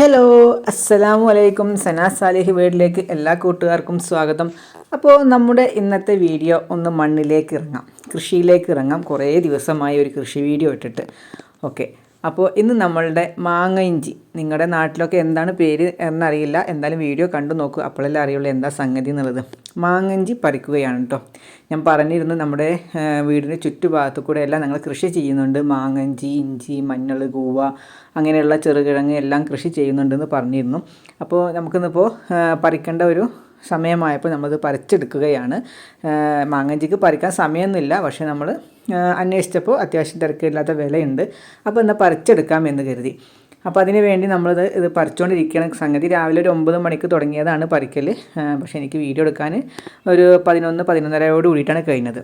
Hello അസ്സലാമു അലൈക്കും സനാ Salih വീട്ടിലേക്ക് എല്ലാ കൂട്ടുകാർക്കും സ്വാഗതം. അപ്പോൾ നമ്മുടെ ഇന്നത്തെ വീഡിയോ ഒന്ന് മണ്ണിലേക്ക് ഇറങ്ങാം. കൃഷിയിലേക്ക് ഇറങ്ങാം. കുറേ ദിവസമായി ഒരു കൃഷി വീഡിയോ ഇട്ടിട്ട്. ഓക്കെ അപ്പോൾ ഇന്ന് നമ്മളുടെ മാങ്ങ ഇഞ്ചി. നിങ്ങളുടെ നാട്ടിലൊക്കെ എന്താണ് പേര് എന്നറിയില്ല. എന്തായാലും വീഡിയോ കണ്ടു നോക്കൂ. അപ്പോഴല്ലേ അറിയുള്ളൂ എന്താ സംഗതി എന്നുള്ളത്. മാങ്ങ ഇഞ്ചി പറിക്കുകയാണ് കേട്ടോ ഞാൻ പറഞ്ഞിരുന്നു നമ്മുടെ വീടിന്റെ ചുറ്റുഭാഗത്തു കൂടെ എല്ലാം ഞങ്ങൾ കൃഷി ചെയ്യുന്നുണ്ട്. മാങ്ങ ഇഞ്ചി ഇഞ്ചി മഞ്ഞൾ കൂവ അങ്ങനെയുള്ള ചെറുകിഴങ്ങ് എല്ലാം കൃഷി ചെയ്യുന്നുണ്ടെന്ന് പറഞ്ഞിരുന്നു. അപ്പോൾ നമുക്കിന്നിപ്പോൾ പറിക്കേണ്ട ഒരു സമയമായപ്പോൾ നമ്മളത് പറിച്ചെടുക്കുകയാണ്. മാങ്ങഞ്ചിക്ക് പറിക്കാൻ സമയമൊന്നുമില്ല. പക്ഷേ നമ്മൾ അന്വേഷിച്ചപ്പോൾ അത്യാവശ്യം തിരക്കില്ലാത്ത വിലയുണ്ട്. അപ്പോൾ എന്നാൽ പറിച്ചെടുക്കാം എന്ന് കരുതി. അപ്പോൾ അതിന് വേണ്ടി നമ്മളത് ഇത് പറിച്ചുകൊണ്ടിരിക്കുകയാണ്. സംഗതി രാവിലെ ഒരു ഒമ്പത് മണിക്ക് തുടങ്ങിയതാണ് പറിക്കൽ. പക്ഷേ എനിക്ക് വീഡിയോ എടുക്കാൻ ഒരു പതിനൊന്ന് പതിനൊന്നരയോട് കൂടിയിട്ടാണ് കഴിഞ്ഞത്.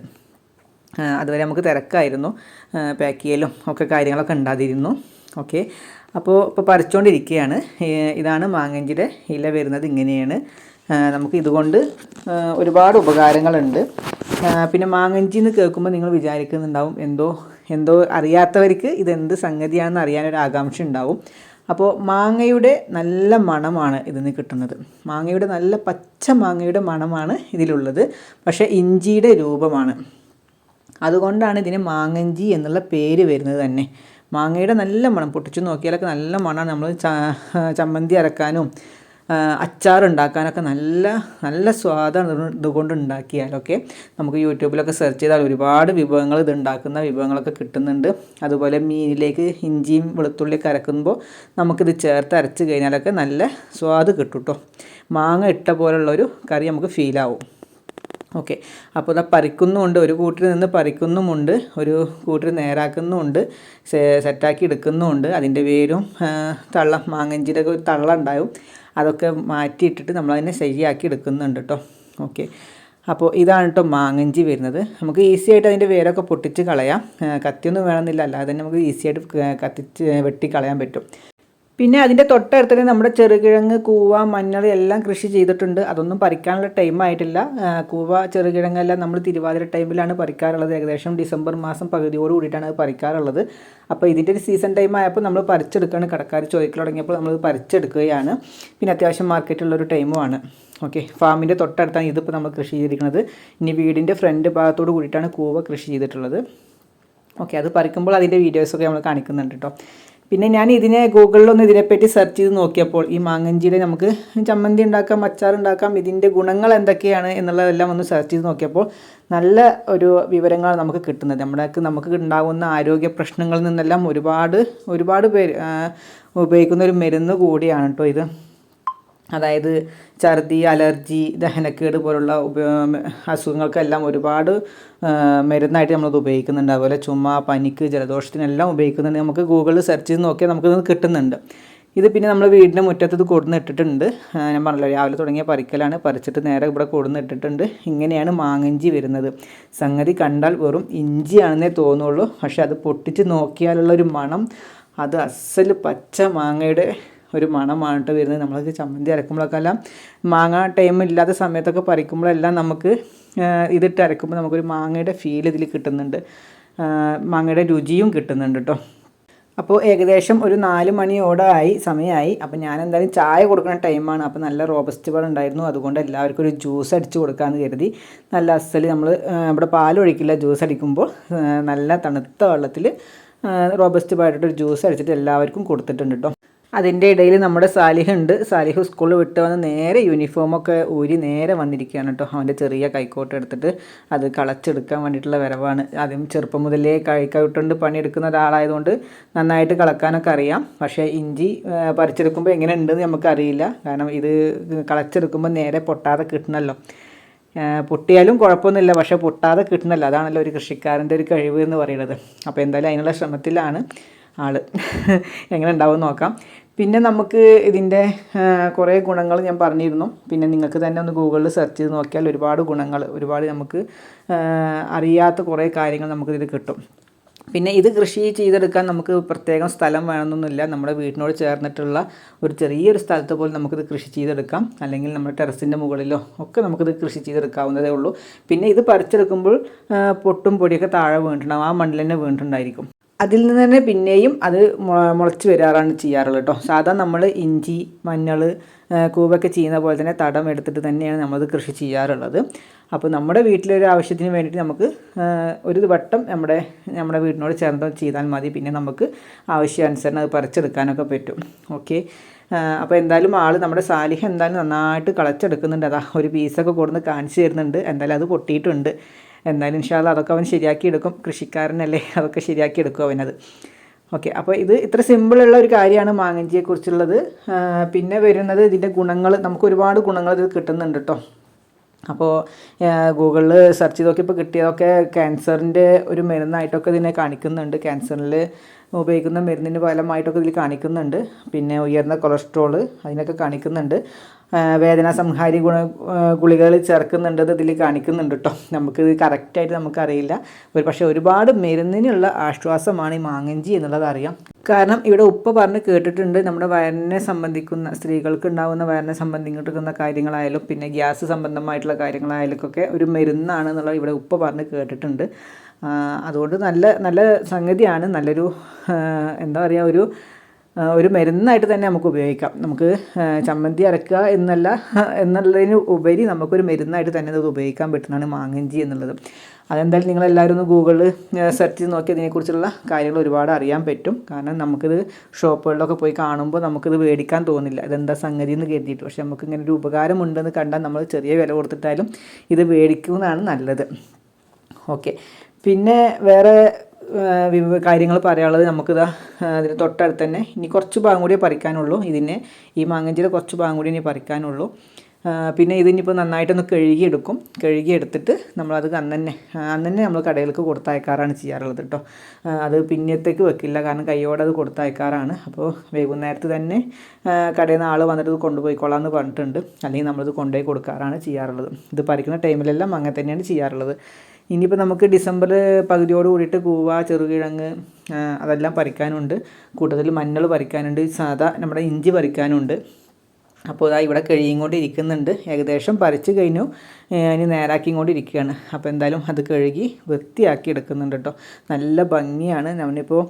അതുവരെ നമുക്ക് തിരക്കായിരുന്നു. പാക്ക് ചെയ്യലും ഒക്കെ കാര്യങ്ങളൊക്കെ ഉണ്ടാതിരുന്നു. ഓക്കെ. അപ്പോൾ ഇപ്പോൾ പറിച്ചുകൊണ്ടിരിക്കുകയാണ്. ഇതാണ് മാങ്ങഞ്ചിയുടെ ഇല വരുന്നത് ഇങ്ങനെയാണ്. നമുക്ക് ഇതുകൊണ്ട് ഒരുപാട് ഉപകാരങ്ങളുണ്ട്. പിന്നെ മാങ്ങഞ്ചി എന്ന് കേൾക്കുമ്പോൾ നിങ്ങൾ വിചാരിക്കുന്നുണ്ടാവും എന്തോ എന്തോ അറിയാത്തവർക്ക് ഇതെന്ത് സംഗതിയാണെന്ന് അറിയാനൊരു ആകാംക്ഷ ഉണ്ടാവും. അപ്പോൾ മാങ്ങയുടെ നല്ല മണമാണ് ഇതിന് കിട്ടുന്നത്. മാങ്ങയുടെ നല്ല പച്ച മാങ്ങയുടെ മണമാണ് ഇതിലുള്ളത്. പക്ഷേ ഇഞ്ചിയുടെ രൂപമാണ്. അതുകൊണ്ടാണ് ഇതിന് മാങ്ങഞ്ചി എന്നുള്ള പേര് വരുന്നത് തന്നെ. മാങ്ങയുടെ നല്ല മണം പൊട്ടിച്ചു നോക്കിയാലൊക്കെ നല്ല മണമാണ് നമ്മൾ ചമ്മന്തി അരക്കാനും ഉണ്ടാക്കാനൊക്കെ നല്ല നല്ല സ്വാദാണ് ഇത് ഇതുകൊണ്ട് ഉണ്ടാക്കിയാലൊക്കെ നമുക്ക് യൂട്യൂബിലൊക്കെ സെർച്ച് ചെയ്താൽ ഒരുപാട് വിഭവങ്ങൾ ഇത് ഉണ്ടാക്കുന്ന വിഭവങ്ങളൊക്കെ കിട്ടുന്നുണ്ട്. അതുപോലെ മീനിലേക്ക് ഇഞ്ചിയും വെളുത്തുള്ളിയൊക്കെ അരക്കുമ്പോൾ നമുക്കിത് ചേർത്ത് അരച്ച് കഴിഞ്ഞാലൊക്കെ നല്ല സ്വാദ് കിട്ടും കേട്ടോ മാങ്ങ ഇട്ട പോലുള്ളൊരു കറി നമുക്ക് ഫീലാവും ഓക്കെ. അപ്പോൾ ഇതാ പറിക്കുന്നുമുണ്ട്. ഒരു കൂട്ടിൽ നിന്ന് പറിക്കുന്നുമുണ്ട്. ഒരു കൂട്ടിൽ നേരാക്കുന്നുമുണ്ട്. സെറ്റാക്കി എടുക്കുന്നുമുണ്ട്. അതിന്റെ വേരും തള്ള മാങ്ങഞ്ചിയുടെ ഒരു തള്ള ഉണ്ടാവും. അതൊക്കെ മാറ്റിയിട്ടിട്ട് നമ്മളതിനെ ശരിയാക്കി എടുക്കുന്നുണ്ട് കേട്ടോ ഓക്കെ. അപ്പോൾ ഇതാണ് കേട്ടോ മാങ്ങഞ്ചി വരുന്നത്. നമുക്ക് ഈസി ആയിട്ട് അതിന്റെ വേരൊക്കെ പൊട്ടിച്ച് കളയാം. കത്തിയൊന്നും വേണമെന്നില്ല. അല്ലാതെ തന്നെ നമുക്ക് ഈസി ആയിട്ട് കത്തിച്ച് വെട്ടി കളയാൻ പറ്റും. പിന്നെ അതിന്റെ തൊട്ടടുത്ത് നമ്മുടെ ചെറുകിഴങ്ങ് കൂവ മഞ്ഞൾ എല്ലാം കൃഷി ചെയ്തിട്ടുണ്ട്. അതൊന്നും പറിക്കാനുള്ള ടൈം ആയിട്ടില്ല. കൂവ ചെറുകിഴങ്ങെല്ലാം നമ്മൾ തിരുവാതിര ടൈമിലാണ് പറിക്കാറുള്ളത്. ഏകദേശം ഡിസംബർ മാസം പകുതിയോട് കൂടിയിട്ടാണ് അത് പറിക്കാറുള്ളത്. അപ്പോൾ ഇതിന്റെ ഒരു സീസൺ ടൈം ആയപ്പോൾ നമ്മൾ പറിച്ചെടുക്കുകയാണ് കടക്കാർ ചോദിക്കൽ തുടങ്ങിയപ്പോൾ നമ്മൾ പറിച്ചെടുക്കുകയാണ്. പിന്നെ അത്യാവശ്യം മാർക്കറ്റുള്ള ഒരു ടൈമുമാണ് ഓക്കെ ഫാമിന്റെ തൊട്ടടുത്താണ് ഇതിപ്പോൾ നമ്മൾ കൃഷി ചെയ്തിരിക്കുന്നത്. ഇനി വീടിന്റെ ഫ്രണ്ട് ഭാഗത്തോട് കൂടിയിട്ടാണ് കൂവ കൃഷി ചെയ്തിട്ടുള്ളത്. ഓക്കെ അത് പറിക്കുമ്പോൾ അതിന്റെ വീഡിയോസൊക്കെ നമ്മൾ കാണിക്കുന്നുണ്ട് കേട്ടോ പിന്നെ ഞാൻ ഇതിനെ ഗൂഗിളിലൊന്ന് ഇതിനെപ്പറ്റി സെർച്ച് ചെയ്ത് നോക്കിയപ്പോൾ ഈ മാങ്ങഞ്ചിയുടെ നമുക്ക് ചമ്മന്തി ഉണ്ടാക്കാം അച്ചാർ ഉണ്ടാക്കാം ഇതിന്റെ ഗുണങ്ങൾ എന്തൊക്കെയാണ് എന്നുള്ളതെല്ലാം ഒന്ന് സെർച്ച് ചെയ്ത് നോക്കിയപ്പോൾ നല്ല ഒരു വിവരങ്ങളാണ് നമുക്ക് കിട്ടുന്നത്. നമ്മുടെ നമുക്ക് ഉണ്ടാകുന്ന ആരോഗ്യ പ്രശ്നങ്ങളിൽ നിന്നെല്ലാം ഒരുപാട് ഒരുപാട് പേര് ഉപയോഗിക്കുന്ന ഒരു മരുന്ന് കൂടിയാണ് കേട്ടോ ഇത്. അതായത് ഛർദി അലർജി ദഹനക്കേട് പോലുള്ള അസുഖങ്ങൾക്കെല്ലാം ഒരുപാട് മരുന്നായിട്ട് നമ്മളത് ഉപയോഗിക്കുന്നുണ്ട്. അതുപോലെ ചുമ പനിക്ക് ജലദോഷത്തിനെല്ലാം ഉപയോഗിക്കുന്നുണ്ട്. നമുക്ക് ഗൂഗിളിൽ സെർച്ച് ചെയ്ത് നോക്കിയാൽ നമുക്കിത് കിട്ടുന്നുണ്ട്. ഇത് പിന്നെ നമ്മൾ വീടിന്റെ മുറ്റത്ത് ഇത് കൊടുന്ന് ഇട്ടിട്ടുണ്ട്. ഞാൻ പറഞ്ഞല്ലോ രാവിലെ തുടങ്ങിയ പറിക്കലാണ്. പറിച്ചിട്ട് നേരെ ഇവിടെ കൊടുന്നിട്ടിട്ടുണ്ട് ഇങ്ങനെയാണ് മാങ്ങഞ്ചി വരുന്നത്. സംഗതി കണ്ടാൽ വെറും ഇഞ്ചിയാണെന്നേ തോന്നുള്ളൂ. പക്ഷെ അത് പൊട്ടിച്ച് നോക്കിയാലുള്ള ഒരു മണം. അത് അസൽ പച്ച മാങ്ങയുടെ ഒരു മണമാണിട്ട് വരുന്നത്. നമ്മളൊക്കെ ചമ്മന്തി അരക്കുമ്പോഴൊക്കെ എല്ലാം മാങ്ങ ടൈം ഇല്ലാത്ത സമയത്തൊക്കെ പറിക്കുമ്പോഴെല്ലാം നമുക്ക് ഇതിട്ട് അരക്കുമ്പോൾ നമുക്കൊരു മാങ്ങയുടെ ഫീൽ ഇതിൽ കിട്ടുന്നുണ്ട്. മാങ്ങയുടെ രുചിയും കിട്ടുന്നുണ്ട് കേട്ടോ അപ്പോൾ ഏകദേശം ഒരു നാല് മണിയോടായി സമയമായി. അപ്പോൾ ഞാൻ എന്തായാലും ചായ കൊടുക്കുന്ന ടൈമാണ് അപ്പോൾ നല്ല റോബസ്റ്റ് പാൽ ഉണ്ടായിരുന്നു. അതുകൊണ്ട് എല്ലാവർക്കും ഒരു ജ്യൂസ് അടിച്ച് കൊടുക്കാമെന്ന് കരുതി. നല്ല അസൽ നമ്മൾ ഇവിടെ പാൽ ഒഴിക്കില്ല. ജ്യൂസ് അടിക്കുമ്പോൾ നല്ല തണുത്ത വെള്ളത്തിൽ റോബസ്റ്റ് പാലിട്ട് ഒരു ജ്യൂസ് അടിച്ചിട്ട് എല്ലാവർക്കും കൊടുത്തിട്ടുണ്ട് കേട്ടോ അതിന്റെ ഇടയിൽ നമ്മുടെ സാലിഹ് ഉണ്ട്. സാലിഹ് സ്കൂളിൽ വിട്ട് വന്ന് നേരെ യൂണിഫോമൊക്കെ ഊരി നേരെ വന്നിരിക്കുകയാണ് കേട്ടോ. അവന്റെ ചെറിയ കൈക്കോട്ട് എടുത്തിട്ട് അത് കളച്ചെടുക്കാൻ വേണ്ടിയിട്ടുള്ള വരവാണ്. ആദ്യം ചെറുപ്പം മുതലേ കൈക്കോട്ടുണ്ട് പണിയെടുക്കുന്ന ഒരാളായതുകൊണ്ട് നന്നായിട്ട് കളക്കാനൊക്കെ അറിയാം. പക്ഷേ ഇഞ്ചി പറിച്ചെടുക്കുമ്പോൾ എങ്ങനെ ഉണ്ടെന്ന് നമുക്കറിയില്ല. കാരണം ഇത് കളച്ചെടുക്കുമ്പോൾ നേരെ പൊട്ടാതെ കിട്ടണമല്ലോ പൊട്ടിയാലും കുഴപ്പമൊന്നുമില്ല. പക്ഷേ പൊട്ടാതെ കിട്ടണമല്ലോ അതാണല്ലോ ഒരു കൃഷിക്കാരന്റെ ഒരു കഴിവ് എന്ന് പറയുന്നത്. അപ്പോൾ എന്തായാലും അതിനുള്ള ശ്രമത്തിലാണ് ആൾ. എങ്ങനെ ഉണ്ടാവും നോക്കാം. പിന്നെ നമുക്ക് ഇതിന്റെ കുറേ ഗുണങ്ങൾ ഞാൻ പറഞ്ഞിരുന്നു. പിന്നെ നിങ്ങൾക്ക് തന്നെ ഒന്ന് ഗൂഗിളിൽ സെർച്ച് ചെയ്ത് നോക്കിയാൽ ഒരുപാട് ഗുണങ്ങൾ ഒരുപാട് നമുക്ക് അറിയാത്ത കുറേ കാര്യങ്ങൾ നമുക്കിതിൽ കിട്ടും. പിന്നെ ഇത് കൃഷി ചെയ്തെടുക്കാൻ നമുക്ക് പ്രത്യേകം സ്ഥലം വേണമെന്നൊന്നുമില്ല. നമ്മുടെ വീടിനോട് ചേർന്നിട്ടുള്ള ഒരു ചെറിയൊരു സ്ഥലത്ത് പോലും നമുക്കിത് കൃഷി ചെയ്തെടുക്കാം. അല്ലെങ്കിൽ നമ്മുടെ ടെറസിന്റെ മുകളിലോ ഒക്കെ നമുക്കിത് കൃഷി ചെയ്തെടുക്കാവുന്നതേ ഉള്ളൂ. പിന്നെ ഇത് പറിച്ചെടുക്കുമ്പോൾ പൊട്ടും പൊടിയൊക്കെ താഴെ വീണിട്ടുണ്ടാകും ആ മണ്ണിൽ തന്നെ വീണിട്ടുണ്ടായിരിക്കും. അതിൽ നിന്ന് തന്നെ പിന്നെയും അത് മുളച്ച് വരാറാണ് ചെയ്യാറുള്ളത് കേട്ടോ സാധാ നമ്മൾ ഇഞ്ചി മഞ്ഞൾ കൂവൊക്കെ ചെയ്യുന്ന പോലെ തന്നെ തടം എടുത്തിട്ട് തന്നെയാണ് നമ്മളത് കൃഷി ചെയ്യാറുള്ളത്. അപ്പോൾ നമ്മുടെ വീട്ടിലൊരു ആവശ്യത്തിന് വേണ്ടിയിട്ട് നമുക്ക് ഒരു വട്ടം നമ്മുടെ നമ്മുടെ വീടിനോട് ചേർന്ന് ചെയ്താൽ മതി. പിന്നെ നമുക്ക് ആവശ്യാനുസരണം അത് പറിച്ചെടുക്കാനൊക്കെ പറ്റും. ഓക്കെ? അപ്പോൾ എന്തായാലും ആൾ നമ്മുടെ സാലിഹ് എന്തായാലും നന്നായിട്ട് കളച്ചെടുക്കുന്നുണ്ട്. അതാ ഒരു പീസൊക്കെ കൊടുന്ന് കാണിച്ചു തരുന്നുണ്ട്. എന്തായാലും അത് പൊട്ടിയിട്ടുണ്ട്. എന്തായാലും ഇൻഷാല്ല അതൊക്കെ അവൻ ശരിയാക്കി എടുക്കും. കൃഷിക്കാരനല്ലേ അതൊക്കെ ശരിയാക്കി എടുക്കും അവനത്. ഓക്കെ അപ്പോൾ ഇത് ഇത്ര സിമ്പിളുള്ള ഒരു കാര്യമാണ് മാങ്ങഞ്ചിയെക്കുറിച്ചുള്ളത്. പിന്നെ വരുന്നത് ഇതിന്റെ ഗുണങ്ങൾ നമുക്ക് ഒരുപാട് ഗുണങ്ങൾ ഇത് കിട്ടുന്നുണ്ട് കേട്ടോ അപ്പോൾ ഗൂഗിളിൽ സെർച്ച് ചെയ്ത് നോക്കിയപ്പോൾ കിട്ടിയതൊക്കെ ക്യാൻസറിന്റെ ഒരു മരുന്നായിട്ടൊക്കെ ഇതിനെ കാണിക്കുന്നുണ്ട്. ക്യാൻസറിൽ ഉപയോഗിക്കുന്ന മരുന്നിന് ഫലമായിട്ടൊക്കെ ഇതിൽ കാണിക്കുന്നുണ്ട്. പിന്നെ ഉയർന്ന കൊളസ്ട്രോൾ അതിനൊക്കെ കാണിക്കുന്നുണ്ട്. വേദന സംഹാരി ഗുണ ഗുളികൾ ചേർക്കുന്നുണ്ട് ഇതിൽ കാണിക്കുന്നുണ്ട് കേട്ടോ നമുക്ക് ഇത് കറക്റ്റായിട്ട് നമുക്കറിയില്ല. ഒരു പക്ഷേ ഒരുപാട് മരുന്നിനുള്ള ആശ്വാസമാണ് ഈ മാങ്ങഞ്ചി എന്നുള്ളത് അറിയാം. കാരണം ഇവിടെ ഉപ്പ പറഞ്ഞ് കേട്ടിട്ടുണ്ട് നമ്മുടെ വയറിനെ സംബന്ധിക്കുന്ന സ്ത്രീകൾക്ക് ഉണ്ടാകുന്ന വയറിനെ സംബന്ധിക്കുന്ന കാര്യങ്ങളായാലും പിന്നെ ഗ്യാസ് സംബന്ധമായിട്ടുള്ള കാര്യങ്ങളായാലും ഒക്കെ ഒരു മരുന്നാണ് എന്നുള്ളത് ഇവിടെ ഉപ്പ പറഞ്ഞ് കേട്ടിട്ടുണ്ട്. അതുകൊണ്ട് നല്ല നല്ല സംഗതിയാണ്. നല്ലൊരു എന്താ പറയുക ഒരു ഒരു മരുന്നായിട്ട് തന്നെ നമുക്ക് ഉപയോഗിക്കാം. നമുക്ക് ചമ്മന്തി അരക്കുക എന്നല്ല എന്നുള്ളതിന് ഉപരി നമുക്കൊരു മരുന്നായിട്ട് തന്നെ അത് ഉപയോഗിക്കാൻ പറ്റുന്നതാണ് മാങ്ങഞ്ചി എന്നുള്ളത്. അതെന്തായാലും നിങ്ങളെല്ലാവരും ഒന്ന് ഗൂഗിളിൽ സെർച്ച് ചെയ്ത് നോക്കി അതിനെക്കുറിച്ചുള്ള കാര്യങ്ങൾ ഒരുപാട് അറിയാൻ പറ്റും. കാരണം നമുക്കിത് ഷോപ്പുകളിലൊക്കെ പോയി കാണുമ്പോൾ നമുക്കിത് മേടിക്കാൻ തോന്നില്ല. ഇതെന്താ സംഗതി എന്ന് കരുതിയിട്ട്. പക്ഷെ നമുക്ക് ഇങ്ങനെ ഒരു ഉപകാരമുണ്ടെന്ന് കണ്ടാൽ നമ്മൾ ചെറിയ വില കൊടുത്തിട്ടാലും ഇത് മേടിക്കുന്നതാണ് നല്ലത്. ഓക്കെ. പിന്നെ വേറെ കാര്യങ്ങൾ പറയാനുള്ളത് നമുക്കിതാ അതിന് തൊട്ടടുത്ത് തന്നെ ഇനി കുറച്ച് ഭാഗം കൂടിയേ പറിക്കാനുള്ളൂ. ഇതിനെ ഈ മാങ്ങഞ്ചിയുടെ കുറച്ച് ഭാഗം കൂടി ഇനി പറിക്കാനുള്ളൂ. പിന്നെ ഇതിനിപ്പോൾ നന്നായിട്ടൊന്ന് കഴുകിയെടുക്കും. കഴുകിയെടുത്തിട്ട് നമ്മളത് അന്ന് തന്നെ ആ, അന്ന് തന്നെ നമ്മൾ കടയിലേക്ക് കൊടുത്തയക്കാറാണ് ചെയ്യാറുള്ളത് കേട്ടോ അത് പിന്നത്തേക്ക് വെക്കില്ല. കാരണം കൈയോടെ അത് കൊടുത്തയക്കാറാണ്. അപ്പോൾ വൈകുന്നേരത്ത് തന്നെ കടയിൽ നിന്ന് ആൾ വന്നിട്ട് ഇത് എന്ന് പറഞ്ഞിട്ടുണ്ട്. അല്ലെങ്കിൽ നമ്മളിത് കൊണ്ടുപോയി കൊടുക്കാറാണ് ചെയ്യാറുള്ളത്. ഇത് പറിക്കുന്ന ടൈമിലെല്ലാം അങ്ങനെ തന്നെയാണ് ചെയ്യാറുള്ളത്. ഇനിയിപ്പോൾ നമുക്ക് ഡിസംബർ പകുതിയോട് കൂടിയിട്ട് കൂവ ചെറുകിഴങ്ങ് അതെല്ലാം പറിക്കാനുണ്ട്. കൂട്ടത്തിൽ മഞ്ഞൾ പറിക്കാനുണ്ട്. സാധാ നമ്മുടെ ഇഞ്ചി പറിക്കാനുണ്ട്. അപ്പോൾ ഇതാ ഇവിടെ കഴിയും ഏകദേശം പറിച്ച് കഴിഞ്ഞു. ഇനി നേരാക്കിയും കൊണ്ട് ഇരിക്കുകയാണ്. അപ്പോൾ എന്തായാലും അത് കഴുകി വൃത്തിയാക്കി എടുക്കുന്നുണ്ട് കേട്ടോ. നല്ല ഭംഗിയാണ്. നമ്മളിപ്പോൾ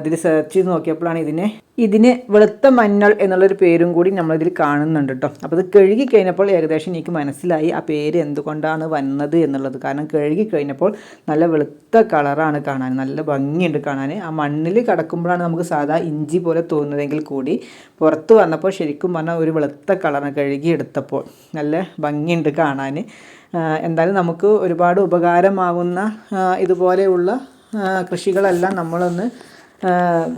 ഇതിൽ സെർച്ച് ചെയ്ത് നോക്കിയപ്പോഴാണ് ഇതിനെ ഇതിന് വെളുത്ത മഞ്ഞൾ എന്നുള്ളൊരു പേരും കൂടി നമ്മളിതിൽ കാണുന്നുണ്ട് കേട്ടോ. അപ്പോൾ ഇത് കഴുകി കഴിഞ്ഞപ്പോൾ ഏകദേശം എനിക്ക് മനസ്സിലായി ആ പേര് എന്തുകൊണ്ടാണ് വന്നത് എന്നുള്ളത്. കാരണം കഴുകി കഴിഞ്ഞപ്പോൾ നല്ല വെളുത്ത കളറാണ് കാണാൻ നല്ല ഭംഗിയുണ്ട് കാണാൻ. ആ മണ്ണിൽ കിടക്കുമ്പോഴാണ് നമുക്ക് സാധാ ഇഞ്ചി പോലെ തോന്നുന്നതെങ്കിൽ കൂടി പുറത്ത് വന്നപ്പോൾ ശരിക്കും പറഞ്ഞാൽ ഒരു വെളുത്ത കളറ് കഴുകി എടുത്തപ്പോൾ നല്ല ഭംഗിയുണ്ട് കാണാൻ. എന്തായാലും നമുക്ക് ഒരുപാട് ഉപകാരമാകുന്ന ഇതുപോലെയുള്ള കൃഷികളെല്ലാം നമ്മളൊന്ന്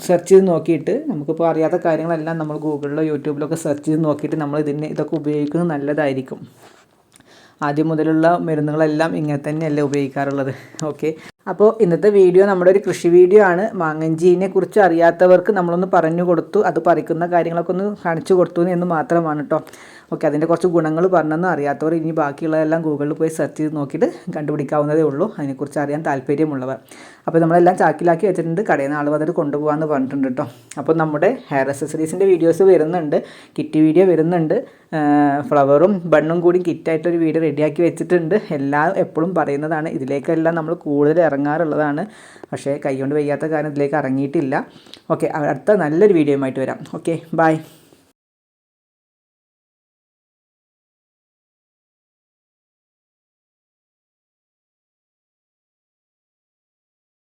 സെർച്ച് ചെയ്ത് നോക്കിയിട്ട് നമുക്കിപ്പോൾ അറിയാത്ത കാര്യങ്ങളെല്ലാം നമ്മൾ ഗൂഗിളിലോ യൂട്യൂബിലോ സെർച്ച് ചെയ്ത് നോക്കിയിട്ട് നമ്മൾ ഇതിനെ ഇതൊക്കെ ഉപയോഗിക്കുന്നത് നല്ലതായിരിക്കും. ആദ്യം മുതലുള്ള മരുന്നുകളെല്ലാം ഇങ്ങനെ തന്നെയല്ലേ ഉപയോഗിക്കാറുള്ളത്. ഓക്കെ അപ്പോൾ ഇന്നത്തെ വീഡിയോ നമ്മുടെ ഒരു കൃഷി വീഡിയോ ആണ്. മാങ്ങഞ്ചീനെ കുറിച്ച് അറിയാത്തവർക്ക് നമ്മളൊന്ന് പറഞ്ഞു കൊടുത്തു. അത് പറിക്കുന്ന കാര്യങ്ങളൊക്കെ ഒന്ന് കാണിച്ചു കൊടുത്തു എന്ന് മാത്രമാണ് കേട്ടോ ഓക്കെ അതിന്റെ കുറച്ച് ഗുണങ്ങൾ പറഞ്ഞെന്ന് അറിയാത്തവർ ഇനി ബാക്കിയുള്ളതെല്ലാം ഗൂഗിളിൽ പോയി സെർച്ച് ചെയ്ത് നോക്കിയിട്ട് കണ്ടുപിടിക്കാവുന്നതേ ഉള്ളൂ. അതിനെക്കുറിച്ച് അറിയാൻ താല്പര്യമുള്ളവർ. അപ്പോൾ നമ്മളെല്ലാം ചാക്കിലാക്കി വെച്ചിട്ടുണ്ട്. കടയിൽ നിന്ന് ആൾ വന്നിട്ട് കൊണ്ടുപോകാമെന്ന് പറഞ്ഞിട്ടുണ്ട് കേട്ടോ അപ്പോൾ നമ്മുടെ ഹെയർ അക്സസറീസിന്റെ വീഡിയോസ് വരുന്നുണ്ട്. കിറ്റ് വീഡിയോ വരുന്നുണ്ട്. ഫ്ലവറും ബണ്ണും കൂടി കിറ്റായിട്ടൊരു വീഡിയോ റെഡിയാക്കി വെച്ചിട്ടുണ്ട്. എല്ലാം എപ്പോഴും പറയുന്നതാണ്. ഇതിലേക്കെല്ലാം നമ്മൾ കൂടുതൽ ഇറങ്ങാറുള്ളതാണ്. പക്ഷേ കൈകൊണ്ട് വയ്യാത്ത കാരണം ഇതിലേക്ക് ഇറങ്ങിയിട്ടില്ല. ഓക്കെ അടുത്ത നല്ലൊരു വീഡിയോ ആയിട്ട് വരാം. Okay bye